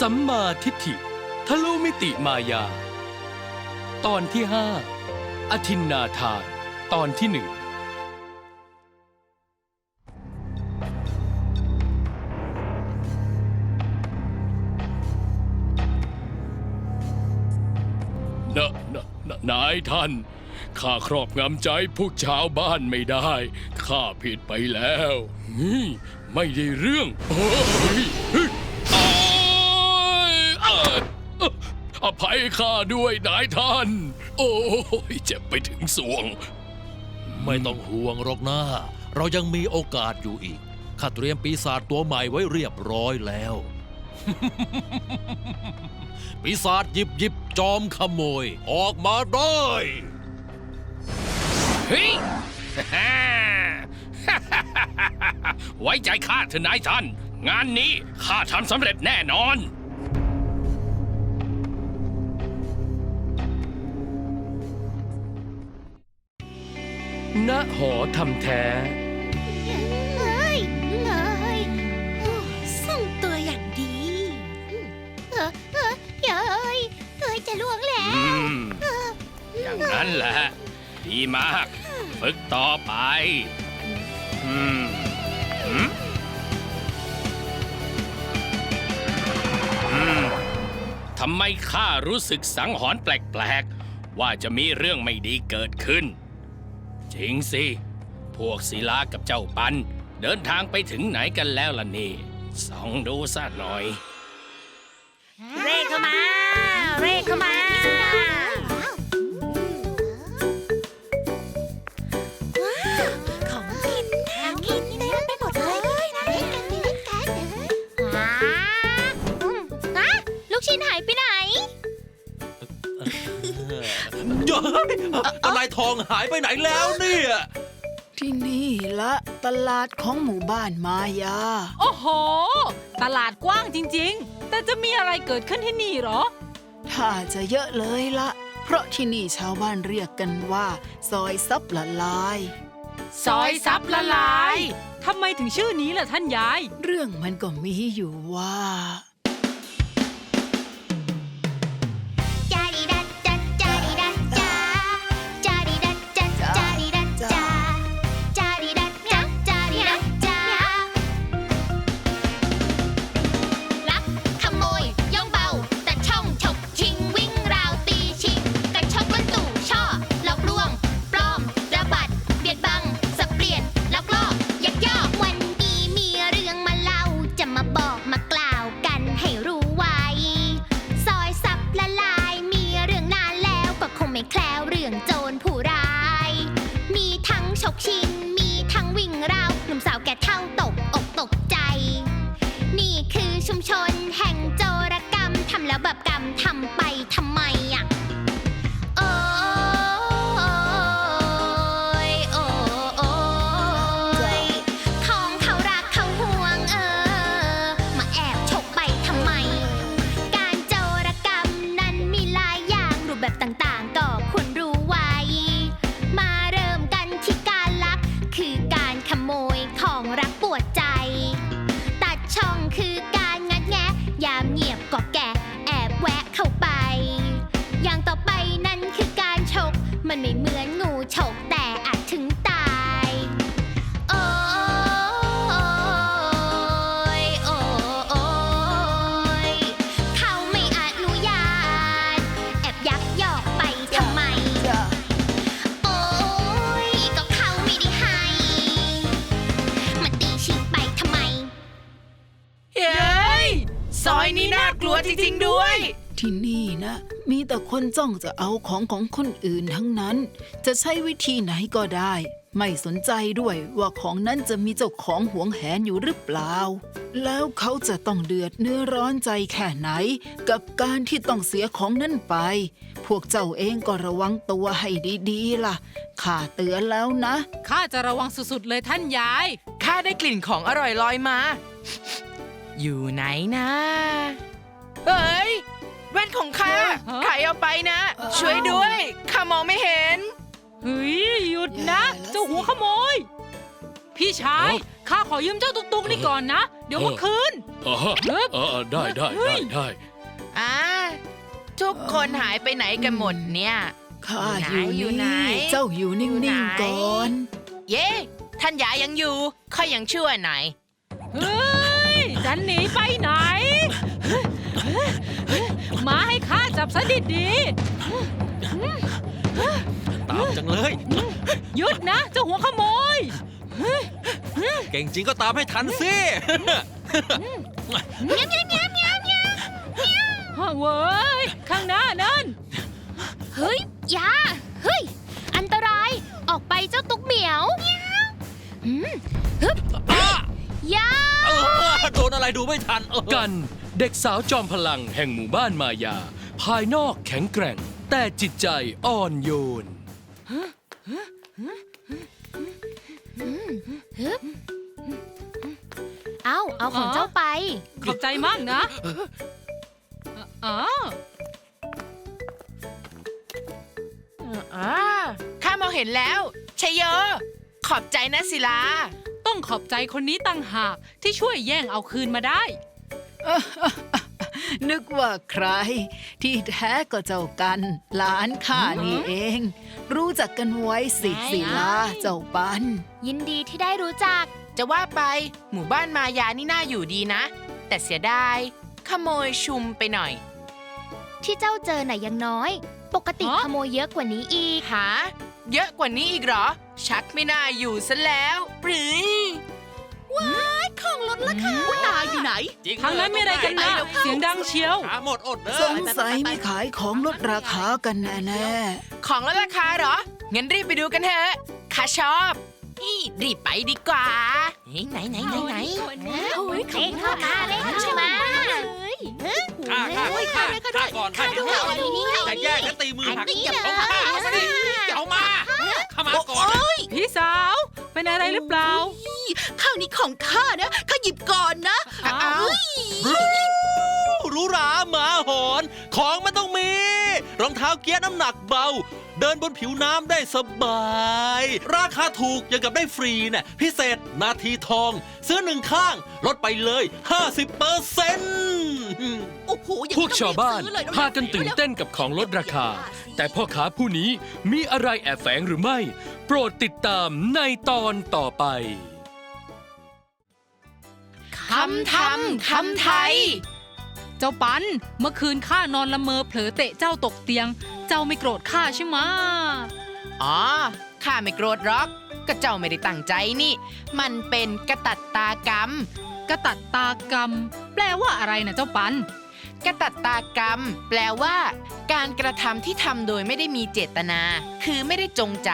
สัมมาทิฏฐิ ทะลุมิติมายา ตอนที่ห้าอทินนาทาน ตอนที่หนึ่งนะนะนะนายท่าน ข้าครอบงำใจพวกชาวบ้านไม่ได้ ข้าผิดไปแล้วนี่ไม่ได้เรื่องเฮ้ย ข้าด้วยนายท่าน โอ้ยเจ็บไปถึงสวง ไม่ต้องห่วงหรอกนะเรายังมีโอกาสอยู่อีก ข้าเตรียมปีศาจตัวใหม่ไว้เรียบร้อยแล้ว ปีศาจหยิบหยิบจอมขโมย ออกมาได้เฮ้ยไว้ใจข้าเถอะนายท่าน งานนี้ข้าทำสำเร็จแน่นอน ณหอทำแท้เฮ้ยเฮ้ยส่งตัวอย่างดีเออเออเฮ้ยเฮ้ยจะล่วงแล้อืวมอย่างนั้นแหละ ดีมาก ฝึกต่อไปอืมหืมอืมทำไมข้ารู้สึกสังหรณ์แปลก ๆ ว่าจะมีเรื่องไม่ดีเกิดขึ้น จริงสิ พวกศิลากับเจ้าปัน เดินทางไปถึงไหนกันแล้วล่ะนี่ส่องดูซะหน่อย เร่เข้ามา เร่เข้ามา ของกินน่ากินเต็มไปหมดเลยนะเล่นกันเล่นกันว้าอืมฮะลูกชิ้นหายไปไหนเย้ยอะไรทองหายไปไหนแล้วเนี่ย ที่นี่ละตลาดของหมู่บ้านมายา โอ้โห ตลาดกว้างจริง ๆ แต่จะมีอะไรเกิดขึ้นที่นี่หรอ ถ้าจะเยอะเลยละ เพราะที่นี่ชาวบ้านเรียกกันว่า ซอยซับละลาย ซอยซับละลาย ทำไมถึงชื่อนี้ล่ะท่านยาย เรื่องมันก็มีอยู่ว่า จริง ๆ ด้วย ที่นี่นะ มีแต่คนจ้องจะเอาของของคนอื่นทั้งนั้น จะใช้วิธีไหนก็ได้ ไม่สนใจด้วยว่าของนั้นจะมีเจ้าของหวงแหนอยู่หรือเปล่า แล้วเขาจะต้องเดือดเนื้อร้อนใจแค่ไหน กับการที่ต้องเสียของนั้นไป พวกเจ้าเองก็ระวังตัวให้ดีๆล่ะข้าเตือนแล้วนะ ข้าจะระวังสุดๆเลยท่านยาย ข้าได้กลิ่นของอร่อยลอยมา อยู่ไหนนะ เฮ้ยแว่นของข้าฮะใครเอาไปนะ ช่วยด้วยข้ามองไม่เห็น เฮ้ยหยุดนะแย่แล้วเจ้าหัวขโมย พี่ชายข้าขอยืมเจ้าตุกตุกนี่ก่อนนะ เดี๋ยวเมื่อคืนเออเอิบเออได้ได้ได้ได้อ่าทุกคนหายไปไหนกันหมดเนี่ย ข้าออยู่ยู่ไหนนี่อยู่ไหน เจ้าอยู่นิ่อยู่ไหนงๆก่อน เย้ท่านยายยังอยู่ข้ายังชั่วไหนเฮ้ยจะหนีไปไหน มาให้ข้าจับซะดีตามจังเลย ๆหยุดนะเจ้าหัวขโมย เก่งจริงก็ตามให้ทันสิฮะเว้ย ข้างหน้านั่น เฮ้ยอยาเฮ้ย อันตราย ออกไปเจ้าตุ๊กเหมียวหืมฮึบอยา เออโดนอะไรดูไม่ทันเออกัน เด็กสาวจอมพลังแห่งหมู่บ้านมายา ภายนอกแข็งแกร่ง แต่จิตใจอ่อนโยนเอาเอาของเจ้าไป ขอบใจมากนะอ๋ออ่าข้ามองเห็นแล้วชัยโย ขอบใจนะศิลา ต้องขอบใจคนนี้ต่างหากที่ช่วยแย่งเอาคืนมาได้ นึกว่าใคร ที่แท้ก็เจ้ากัน หลานข้านี่เอง รู้จักกันไว้สิไหนศิลาเจ้าปัน ยินดีที่ได้รู้จัก จะว่าไปหมู่บ้านมายานี่น่าอยู่ดีนะ แต่เสียดายขโมยชุมไปหน่อย ที่เจ้าเจอน่ะยังน้อย ปกติฮะ ขโมยเยอะกว่านี้อีก หา เยอะกว่านี้อีกเหรอ ชักไม่น่าอยู่ซะแล้วปรี ของลดราคาตายอยู่ไหนจริงทางนั้นมีอะไรกันนะ เสียงดังเชียว หาหมดอดเด้สองสัยไม่ขายของลดราคากันแน่ของลดราคาเหรอ งั้นรีบไปดูกันเถอะข้าชอบนี่รีบไปดีกว่าเฮ้ยไหนไหนไหนไหนเล่นเข้ามาเล่นเข้ามาฆ่าฆ่าฆ่าฆ่าก่อนฆ่าดูก่อนอันนี้เอาแต่แยกแล้วตีมือหักอันนี้อย่าเหรอเอามาเอามาดิอย่าเอามา เข้ามาก่อนพี่สาว เป็นอะไรหรือเปล่า ข้าวนี้ของข้านะ ข้าหยิบก่อนนะอ้าวหรู้หราหมาหอน ของมันต้องมี รองเท้าเกียร์น้ำหนักเบา เดินบนผิวน้ำได้สบาย ราคาถูกอย่างกับได้ฟรีเนี่ยพิเศษนาทีทอง ซื้อหนึ่งข้าง ลดไปเลย 50เปอร์เซ็นต์โอ้โหอย่พวกชาวบ้านต้องรีบซื้อเลยะพากันตื่นเต้นกับของลดราคา แต่พ่อค้าผู้นี้มีอะไรแอบแฝงหรือไม่ โปรดติดตามในตอนต่อไป คำทำคำไทย เจ้าปัน เมื่อคืนข้านอนละเมอเผลอเตะเจ้าตกเตียง เจ้าไม่โกรธข้าใช่ไหมะอ๋อ ข้าไม่โกรธหรอก ก็เจ้าไม่ได้ตั้งใจนี่ มันเป็นกระตัดตากรรม กระตัดตากรรม แปลว่าอะไรนะเจ้าปัน กระตัดตากรรม แปลว่า การกระทำที่ทำโดยไม่ได้มีเจตนา คือไม่ได้จงใจ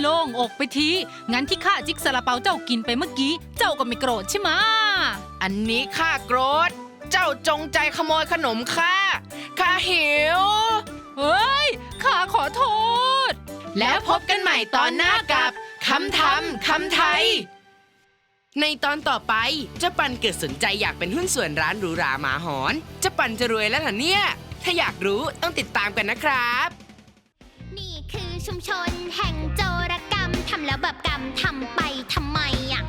โล่งอกไปที งั้นที่ข้าจิกซาลาเปาเจ้ากินไปเมื่อกี้ เจ้าก็ไม่โกรธใช่ไหมะอันนี้ข้าโกรธ เจ้าจงใจขโมยขนมข้า ข้าหิว เฮ้ย ข้าขอโทษ แล้วพบกันใหม่ตอนหน้ากับคำทำคำไทย ในตอนต่อไปเจ้าปันเกิดสนใจอยากเป็นหุ้นส่วนร้านหรูหราหมาหอนเจ้าปันจะรวยแล้วเหรอเนี่ย ถ้าอยากรู้ต้องติดตามกันนะครับ นี่คือชุมชนแห่งโจรกรรมทำแล้วแบบกรรมทำไปทำไมอะ